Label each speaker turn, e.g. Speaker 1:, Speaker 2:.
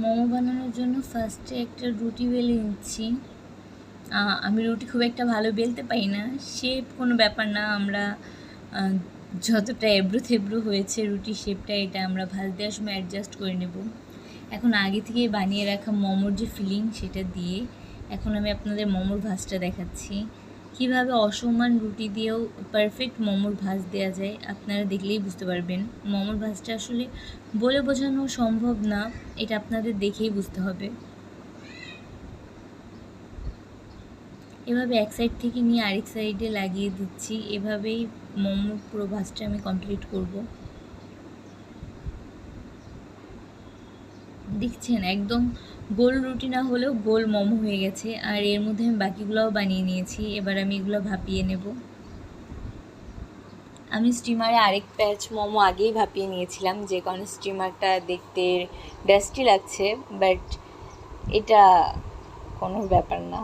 Speaker 1: মোমো বানানোর জন্য ফার্স্টে একটা রুটি বেলে নিচ্ছি। আমি রুটি খুব একটা ভালো বেলতে পারি না। শেপ কোনো ব্যাপার না, আমরা যতটা এবড়ো থেবড়ো হয়েছে রুটি শেপটা এটা আমরা ভাজ দেওয়ার সময় অ্যাডজাস্ট করে নেব। এখন আগে থেকে বানিয়ে রাখা মোমোর যে ফিলিং সেটা দিয়ে এখন আমি আপনাদের মোমোর ভাজটা দেখাচ্ছি। কীভাবে অসমান রুটি দিয়েও পারফেক্ট মোমোর ভাজ দেওয়া যায়, আপনারা দেখলেই বুঝতে পারবেন। মোমোর ভাজটা আসলে বলে বোঝানো সম্ভব না, এটা আপনাদের দেখেই বুঝতে হবে। এভাবে এক সাইড থেকে নিয়ে আরেক সাইডে লাগিয়ে দিচ্ছি, এভাবেই মোমোর পুরো ভাজটা আমি কমপ্লিট করব। দেখছেন, একদম গোল রুটি না হলেও গোল মোমো হয়ে গেছে, আর এর মধ্যে আমি বাকিগুলোও বানিয়ে নিয়েছি। এবার আমি এগুলো ভাপিয়ে নেব। আমি স্টিমারে আরেক প্যাচ মোমো আগেই ভাপিয়ে নিয়েছিলাম, যে কারণে স্টিমারটা দেখতে ডাস্টি লাগছে বাট এটা কোনো ব্যাপার না।